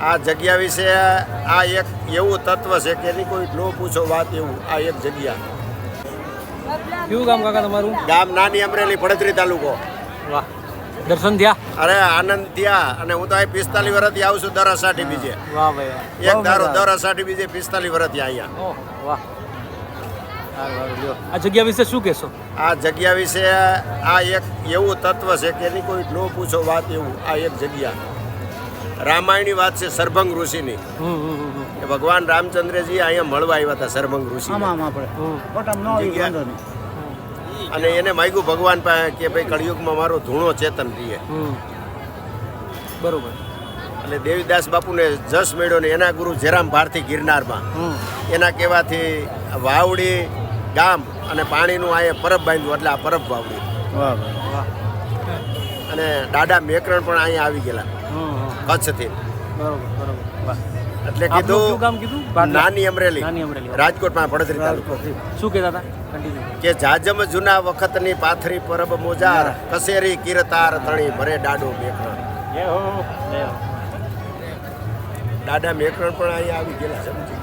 આ જગ્યા વિશે આ એક એવું તત્વ છે કે એની કોઈ ન પૂછો વાત એવું આ એક જગ્યા. કયું ગામ કાકા તમારું? ગામ નાની અમરેલી ભડતરી તાલુકો. વાહ. દર્શન થયા? અરે આનંદ થયા. અને હું તો અહીં પિસ્તાલીસ વર્ષથી આવું છું દર અષાઢી બીજે. વાહ ભાઈ એક દારો દર અષાઢી બીજે પિસ્તાલીસ વર્ષથી અહીંયા. વાહ. આ જગ્યા વિશે શું કહેશો? આ જગ્યા વિશે આ એક એવું તત્વ છે કે એની કોઈ ન પૂછો વાત એવું આ એક જગ્યા. રામાયણની વાત છે સરભંગ ઋષિની. કે ભગવાન રામચંદ્રજી અહીંયા મળવા આવ્યા હતા સરભંગ ઋષિ અને એને માગ્યું ભગવાન પાસે કે ભાઈ કળિયુગમાં મારો ધૂણો ચેતન રહીએ. બરોબર. એટલે દેવીદાસ બાપુને જસ મેળ્યો ને એના ગુરુ જેરામ ભારતી ગિરનારમાં. એના કહેવાથી વાવડી ગામ અને પાણીનું આ પરબ બાંધ્યું એટલે આ પરબ વાવડી. અને દાદા મેકરણ પણ અહીંયા આવી ગયેલા. કચ્છથી બરોબર બરોબર. એટલે કીધું ગામ કીધું? નાની અમરેલી. નાની અમરેલી રાજકોટમાં પડતરી તાલુકો. શું કહેતા હતા? કન્ટિન્યુ કે જાજમ જૂના વખતની પાથરી પરબ મોજાર કસેરી કીરતાર તણી ભરે ડાડો મેકરણ. દાદા મેકરણ પણ અહીંયા આવી ગયેલા સમજી